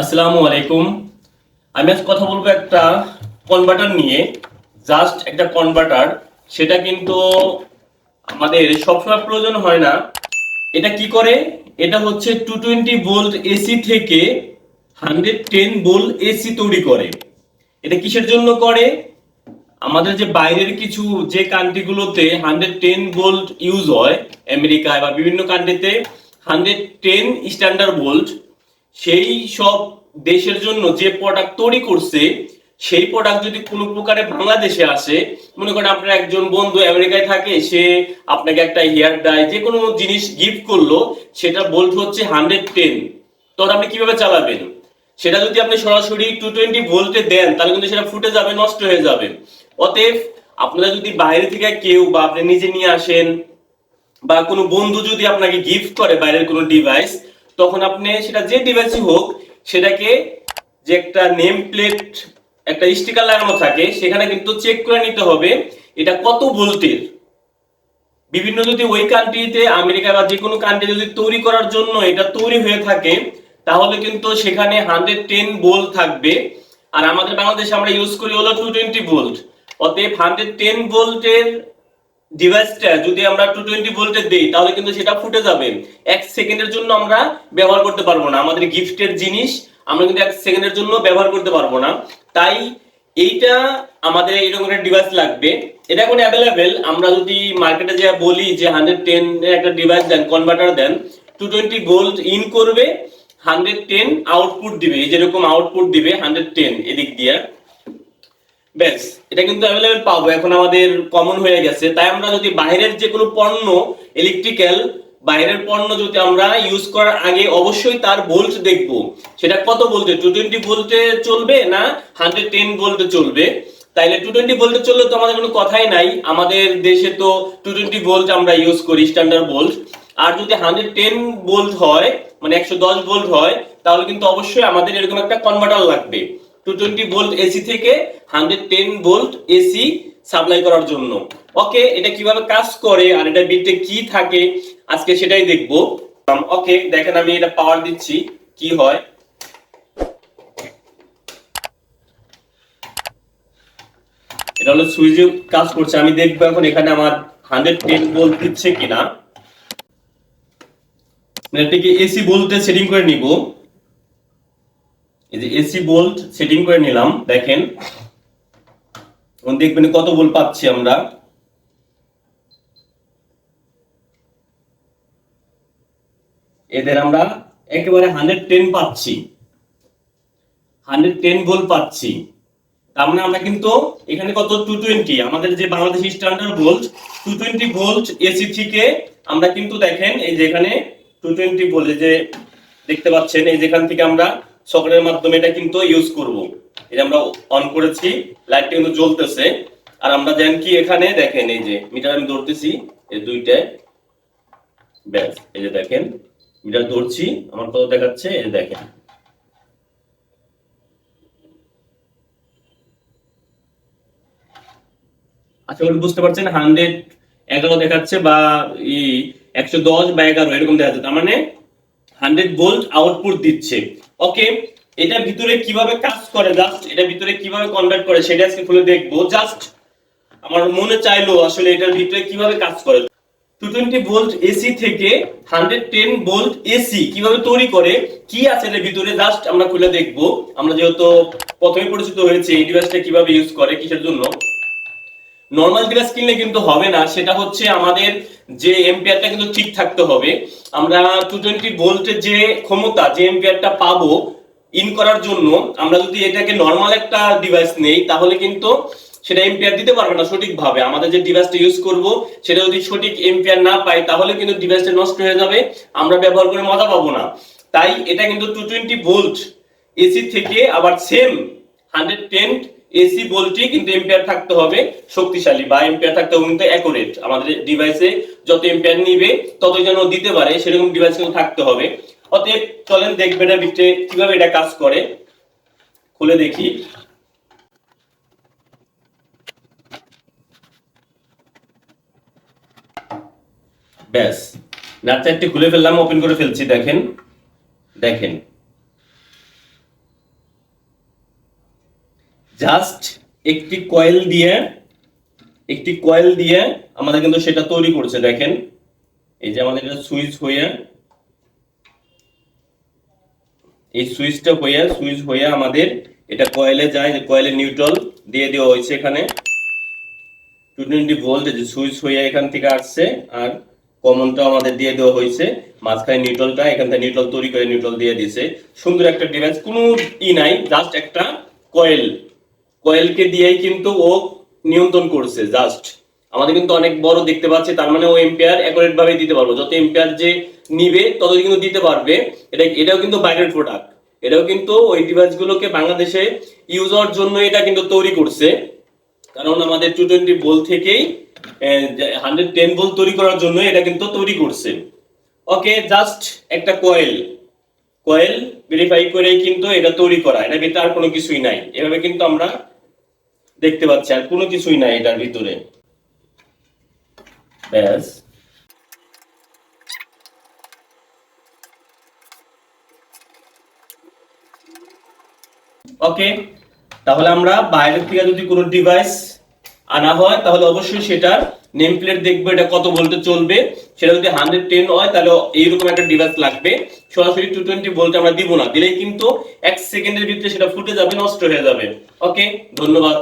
আসসালামু আলাইকুম। আমি আজ কথা বলব একটা কনভার্টার নিয়ে। জাস্ট একটা কনভার্টার সেটা কিন্তু আমাদের সবসময় প্রয়োজন হয় না। এটা কি করে? এটা হচ্ছে টু টোয়েন্টি ভোল্ট এসি থেকে হান্ড্রেড টেন ভোল্ট এসি তৈরি করে। এটা কিসের জন্য করে? আমাদের যে বাইরের কিছু যে কান্ট্রিগুলোতে হান্ড্রেড টেন ভোল্ট ইউজ হয়, আমেরিকায় বা বিভিন্ন কান্ট্রিতে হান্ড্রেড টেন স্ট্যান্ডার্ড ভোল্ট সেই সব দেশের জন্য যে প্রোডাক্ট তৈরি করছে, সেই প্রোডাক্ট যদি কোনো প্রকারে বাংলাদেশে আসে, মনে করেন আপনার একজন বন্ধু আমেরিকায় থাকে, সে আপনাকে একটা হেয়ার ডাই যে কোনো জিনিস গিফট করল, সেটা ভোল্ট হচ্ছে হান্ড্রেড টেন তখন আপনি কীভাবে চালাবেন? সেটা যদি আপনি সরাসরি টু টোয়েন্টি ভোল্টে দেন, তাহলে কিন্তু সেটা ফুটে যাবে, নষ্ট হয়ে যাবে। অতএব আপনারা যদি বাইরে থেকে কেউ বা আপনি নিজে নিয়ে আসেন, বা কোনো বন্ধু যদি আপনাকে গিফট করে বাইরের কোনো ডিভাইস তখন আপনি সেটা যে ডিভাইসই হোক, সেটাকে যে একটা নেম প্লেট একটা স্টিকার লাগানো থাকে, সেখানে কিন্তু চেক করে নিতে হবে এটা কত ভোল্টের। বিভিন্ন যদি ওই কান্ট্রিতে আমেরিকা বা যে কোনো কান্ট্রি যদি তৈরি করার জন্য এটা তৈরি হয়ে থাকে, তাহলে কিন্তু সেখানে হান্ড্রেড টেন ভোল্ট থাকবে। আর আমাদের বাংলাদেশে আমরা ইউজ করি হলো টু টোয়েন্টি ভোল্ট অতএব হান্ড্রেড টেন ভোল্টের ডিভাইসটা যদি আমরা টু টোয়েন্টি ভোল্টে দিই, তাহলে কিন্তু সেটা ফুটে যাবে। এক সেকেন্ডের জন্য আমরা ব্যবহার করতে পারব না। আমাদের গিফটের জিনিস, আমরা কিন্তু এক সেকেন্ডের জন্য ব্যবহার করতে পারব না। তাই এইটা আমাদের এইরকম একটা ডিভাইস লাগবে। এটা এখন অ্যাভেলেবেল আমরা যদি মার্কেটে যা বলি যে হান্ড্রেড টেন একটা ডিভাইস দেন converter then two twenty volt in করবে হান্ড্রেড টেন আউটপুট দিবে। যেরকম আউটপুট দিবে হান্ড্রেড টেন এদিক দিয়ে। ব্যাস, এটা কিন্তু অ্যাভেলেবেল পাবো। এখন আমাদের কমন হয়ে গেছে। তাই আমরা যদি বাইরের যে কোনো পণ্য ইলেকট্রিক্যাল বাইরের পণ্য যদি আমরা ইউজ করার আগে অবশ্যই তার ভোল্ট দেখব। সেটা কত ভোল্টে টু টোয়েন্টি ভোল্টে চলবে না হান্ড্রেড টেন ভোল্টে চলবে? তাইলে টু টোয়েন্টি ভোল্টে চললে তো আমাদের কোনো কথাই নাই। আমাদের দেশে তো টু টোয়েন্টি ভোল্ট আমরা ইউজ করি স্ট্যান্ডার্ড ভোল্ট আর যদি হান্ড্রেড টেন ভোল্ট হয় মানে একশো দশ ভোল্ট হয়, তাহলে কিন্তু অবশ্যই আমাদের এরকম একটা কনভার্টার লাগবে। টু টোয়েন্টি ভোল্ট এসি থেকে hundred ten volt AC supply করার জন্য। ওকে এটা কীভাবে কাজ করে আর এটা বিটে কি থাকে, আজকে সেটাই দেখব। ওকে দেখেন আমি এটা পাওয়ার দিচ্ছি, কি হয়? এটা হলো সুইচে কাজ করছে। আমি দেখব এখন এখানে আমার হান্ড্রেড টেন ভোল্ট দিচ্ছে কিনা। মানে এটাকে এসি ভোল্টে সেটিং করে নিব। এসি ভোল্ট সেটিং করে নিলাম, দেখেন। দেখবেন কত ভোল্ট পাচ্ছি আমরা। এদের আমরা একেবারে হান্ড্রেড টেন পাচ্ছি। হান্ড্রেড টেন ভোল্ট পাচ্ছি। তার মানে আমরা কিন্তু এখানে কত? টু টোয়েন্টি আমাদের যে Bangladeshi standard volt two twenty volt AC থেকে আমরা কিন্তু দেখেন এই যে এখানে টু টোয়েন্টি ভোল্ট যে দেখতে পাচ্ছেন, এই যেখান থেকে আমরা সকেটের মাধ্যমে এটা কিন্তু ইউজ করব। এটা আমরা অন করেছি লাইটটা কিন্তু জ্বলতেছে। আর আমরা জান কি এখানে? দেখেন এই যে মিটার আমি ধরতেছি, এই দুইটায় ব্যাস, এই যে দেখেন মিটার ধরছি, আমার কত দেখাচ্ছে? এই দেখেন। আচ্ছা বুঝতে পারছেন হান্ড্রেড এগারো দেখাচ্ছে বা একশো দশ বা এগারো, এরকম দেখাচ্ছে। তার মানে হান্ড্রেড ভোল্ট আউটপুট দিচ্ছে। ওকে এটা ভিতরে কীভাবে কাজ করে জাস্ট এটা ভিতরে কীভাবে কনভার্ট করে সেটা আজকে খুলে দেখব। জাস্ট আমার মনে চাইলো আসলে এটার ভিতরে কীভাবে কাজ করে। টু টোয়েন্টি ভোল্ট এসি থেকে হান্ড্রেড টেন ভোল্ট এসি কীভাবে তৈরি করে, কি আছে এর ভিতরে জাস্ট আমরা খুলে দেখব। আমরা যেহেতু প্রথমে পরিচিত হয়েছে এই ডিভাইসটা কীভাবে ইউজ করে, কিসের জন্য? নর্মাল ডিভাইস কিনলে কিন্তু হবে না, সেটা হচ্ছে আমাদের যে এম্পিয়ারটা কিন্তু ঠিক থাকতে হবে। আমরা টু টোয়েন্টি ভোল্টের যে ক্ষমতা, যে এম্পিয়ারটা পাবো ইন করার জন্য, আমরা যদি এটাকে নর্মাল একটা ডিভাইস নেই, তাহলে কিন্তু সেটা এম্পিয়ার দিতে পারবে না সঠিকভাবে। আমাদের যে ডিভাইসটা ইউজ করব, সেটা যদি সঠিক এম্পিয়ার না পাই, তাহলে কিন্তু ডিভাইসটা নষ্ট হয়ে যাবে, আমরা ব্যবহার করে মজা পাবো না। তাই এটা কিন্তু টু টোয়েন্টি ভোল্ট এসি থেকে আবার সেম হান্ড্রেড টেন এসি ভোল্টই কিন্তু এম্পিয়ার থাকতে হবে, শক্তিশালী বা এম্পিয়ার থাকতে হবে কিন্তু অ্যাকুরেট আমাদের ডিভাইসে যত এম্পিয়ার নিবে তত যেন দিতে পারে, সেরকম ডিভাইস কিন্তু থাকতে হবে। অতএব চলেন দেখবেন এটা ভিতরে কীভাবে এটা কাজ করে। খুলে দেখি। ব্যাস। নাটটা একটু খুলে ফেললাম ওপেন করে ফেলছি, দেখেন। দেখেন। জাস্ট একটি কয়েল দিয়ে, একটি কয়েল দিয়ে আমাদের কিন্তু সেটা তৈরি করছে, দেখেন। এই যে আমাদের এটা সুইচ হয়ে, এই সুইচটা হয়ে, সুইচ হয়ে আমাদের এটা কয়েলে যায় কয়েলে নিউট্রাল দিয়ে দেওয়া হয়েছে এখানে। টু টোয়েন্টি ভোল্ট যে সুইচ হয়ে এখান থেকে আসছে, আর কমনটা আমাদের দিয়ে দেওয়া হয়েছে। মাঝখানে নিউট্রালটা, এখান থেকে নিউট্রাল তৈরি করে নিউট্রাল দিয়ে দিছে সুন্দর একটা ডিভাইস, কোনো ই নাই, জাস্ট একটা কয়েল। কয়েলকে দিয়েই কিন্তু ও নিয়ন্ত্রণ করছে জাস্ট আমাদের কিন্তু অনেক বড় দেখতে পাচ্ছি, তার মানে ও এম্পিয়ার অ্যাকুরেট ভাবে দিতে পারব। যত এম্পিয়ার যে নিবে তত কিন্তু দিতে পারবে। এটা এটাও কিন্তু বাইরের প্রোডাক্ট এটাও কিন্তু ওই ডিভাইসগুলোকে বাংলাদেশে ইউজ হওয়ার জন্য এটা কিন্তু তৈরি করছে। কারণ আমাদের টু টোয়েন্টি বল থেকেই হান্ড্রেড টেন বল তৈরি করার জন্য এটা কিন্তু তৈরি করছে। ওকে জাস্ট একটা কয়েল কয়েল ভেরিফাই করে কিন্তু এটা তৈরি করা। এটা ভিতরে আর কোনো কিছুই নাই। এভাবে কিন্তু আমরা দেখতে পাচ্ছি, আর কোনো কিছুই নাই এটার ভিতরে। ব্যাস। ওকে, তাহলে আমরা বাইরের থেকে যদি কোনো ডিভাইস আনা হয়, তাহলে অবশ্যই সেটার নেম প্লেট দেখব, এটা কত ভোল্টে চলবে। সেটা যদি হান্ড্রেড টেন হয়, তাহলে এইরকম একটা ডিভাইস লাগবে। সরাসরি টু টোয়েন্টি ভোল্ট আমরা দিব না, দিলেই কিন্তু এক সেকেন্ডের ভিতরে সেটা ফুটে যাবে, নষ্ট হয়ে যাবে। ওকে, ধন্যবাদ।